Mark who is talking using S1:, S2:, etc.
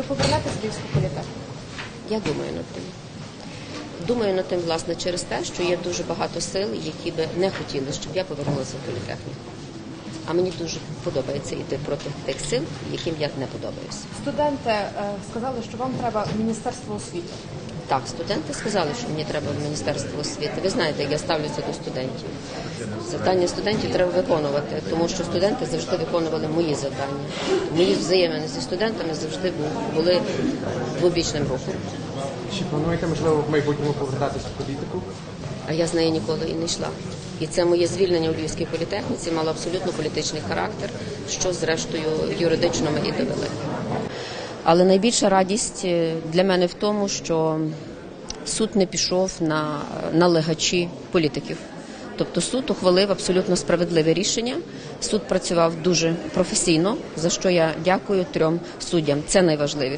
S1: Ви повернетесь в Львівську політехніку?
S2: Я думаю над тим. Думаю над тим, власне, через те, що є дуже багато сил, які би не хотіли, щоб я повернулася в політехніку. А мені дуже подобається йти проти тих сил, яким я не подобаюся.
S1: Студенти е, сказали, що вам треба Міністерство освіти.
S2: Так, студенти сказали, що мені треба в Міністерство освіти. Ви знаєте, як я ставлюся до студентів. Завдання студентів треба виконувати, тому що студенти завжди виконували мої завдання. Мої взаємини зі студентами завжди були двобічним рухом.
S3: Чи плануєте, можливо, в майбутньому повертатися в політику?
S2: А я з неї ніколи і не йшла. І це моє звільнення у Львівській політехніці мало абсолютно політичний характер, що зрештою юридично ми і довели. Але найбільша радість е, для мене в тому, що суд не пішов на налегачі політиків. Тобто суд ухвалив абсолютно справедливе рішення. Суд працював дуже професійно, за що я дякую трьом суддям. Це найважливіше.